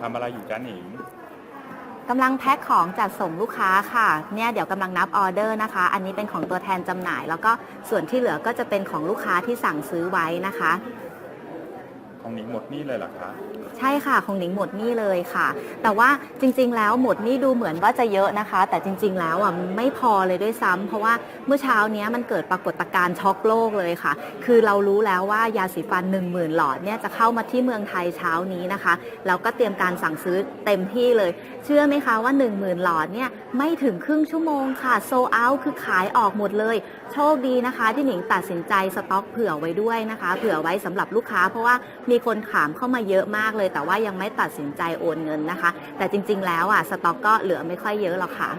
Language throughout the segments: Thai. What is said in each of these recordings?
ทำอะไรอยู่จ้าหนิงกำลังแพ็คของจัดส่งลูกค้าค่ะ เนี่ยเดี๋ยวกำลังนับออเดอร์นะคะ อันนี้เป็นของตัวแทนจำหน่าย แล้วก็ส่วนที่เหลือก็จะเป็นของลูกค้าที่สั่งซื้อไว้นะคะ ของหนิงหมดนี่เลยเหรอคะ ใช่ค่ะของหนิงหมดหนี่เลยค่ะ แต่ว่าจริง ๆ แล้วหมดหนี่ดูเหมือนว่าจะเยอะนะคะ แต่จริง ๆ แล้วอะไม่พอเลยด้วยซ้ำเพราะว่าเมื่อเช้านี้มันเกิดปรากฏการณ์ช็อกโลกเลยค่ะ คือเรารู้แล้วว่ายาสีฟัน 1 0,000 หลอดเนี่ยจะเข้ามาที่เมืองไทยเช้านี้นะคะแล้วก็เตรียมการสั่งซื้อเต็มที่เลย เชื่อไหมคะว่า 1 0,000 หลอดเนี่ยไม่ถึงครึ่งชั่วโมงค่ะโซเอาคือขายออกหมดเลย โชคดีนะคะ ที่หนิงตัดสินใจสต็อกเผื่อไว้ด้วยนะคะ เผื่อไว้สำหรับลูกค้าเพราะว่ามีคนถามเข้ามาเยอะมากเลย แต่ว่ายังไม่ตัดสินใจโอนเงินนะคะ แต่จริง ๆ แล้วอะสต็อกก็เหลือไม่ค่อยเยอะหรอกค่ะ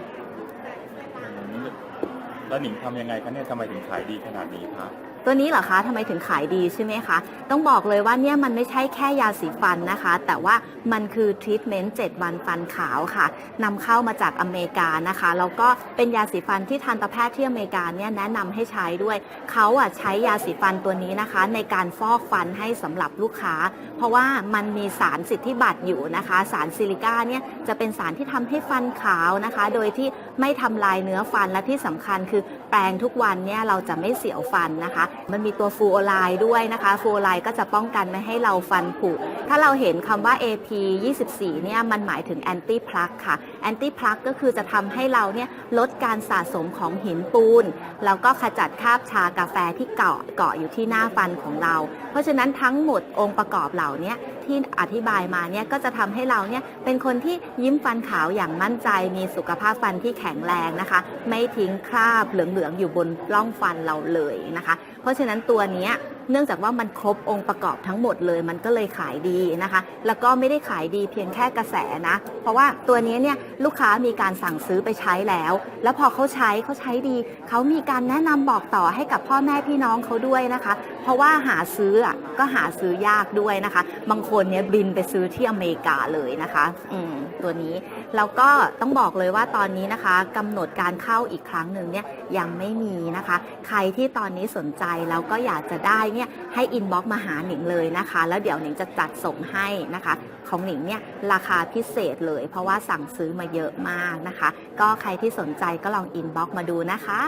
แล้วหนิงทำยังไงคะเนี่ยทำไมถึงขายดีขนาดนี้คะ ตัวนี้เหรอคะทำไมถึงขายดีใช่ไหมคะ ต้องบอกเลยว่าเนี่ยมันไม่ใช่แค่ยาสีฟันนะคะ แต่ว่ามันคือทรีทเมนต์7วันฟันขาวค่ะนำเข้ามาจากอเมริกานะคะ แล้วก็เป็นยาสีฟันที่ทันตแพทย์ที่อเมริกาเนี่ยแนะนำให้ใช้ด้วย เขาอะใช้ยาสีฟันตัวนี้นะคะ ในการฟอกฟันให้สำหรับลูกค้า เพราะว่ามันมีสารสิทธิบัตรอยู่นะคะ สารซิลิก้าเนี่ยจะเป็นสารที่ทำให้ฟันขาวนะคะ โดยที่ไม่ทำลายเนื้อฟันและที่สำคัญคือแปรงทุกวันเนี่ยเราจะไม่เสียวฟันนะคะมันมีตัวฟูโอไลด์ด้วยนะคะ ฟูโอไลด์ก็จะป้องกันไม่ให้เราฟันผุ ถ้าเราเห็นคำว่า AP 24เนี่ยมันหมายถึงแอนตี้พลักค่ะ แอนตี้พลักก็คือจะทำให้เราเนี่ยลดการสะสมของหินปูน แล้วก็ขจัดคราบชากาแฟที่เกาะเกาะอยู่ที่หน้าฟันของเรา เพราะฉะนั้นทั้งหมดองค์ประกอบเหล่านี้ที่อธิบายมาเนี่ยก็จะทำให้เราเนี่ยเป็นคนที่ยิ้มฟันขาวอย่างมั่นใจ มีสุขภาพฟันที่แข็งแรงนะคะ ไม่ทิ้งคราบเหลืองๆอยู่บนร่องฟันเราเลยนะคะ เพราะฉะนั้นตัวนี้ เนื่องจากว่ามันครบองค์ประกอบทั้งหมดเลย มันก็เลยขายดีนะคะ แล้วก็ไม่ได้ขายดีเพียงแค่กระแสนะ เพราะว่าตัวนี้เนี่ยลูกค้ามีการสั่งซื้อไปใช้แล้ว แล้วพอเขาใช้เขาใช้ดี เขามีการแนะนำบอกต่อให้กับพ่อแม่พี่น้องเขาด้วยนะคะ เพราะว่าหาซื้ออะก็หาซื้อยากด้วยนะคะ บางคนเนี่ยบินไปซื้อที่อเมริกาเลยนะคะอืมตัวนี้แล้วก็ต้องบอกเลยว่าตอนนี้นะคะกำหนดการเข้าอีกครั้งหนึ่งเนี่ยยังไม่มีนะคะ ใครที่ตอนนี้สนใจแล้วก็อยากจะได้เนี่ยให้อินบ็อกมาหาหนิงเลยนะคะ แล้วเดี๋ยวหนิงจะจัดส่งให้นะคะ ของหนิงเนี่ยราคาพิเศษเลย เพราะว่าสั่งซื้อมาเยอะมากนะคะ ก็ใครที่สนใจก็ลองอินบ็อกมาดูนะคะ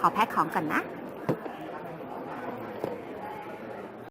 ขอแพ็คของก่อนนะ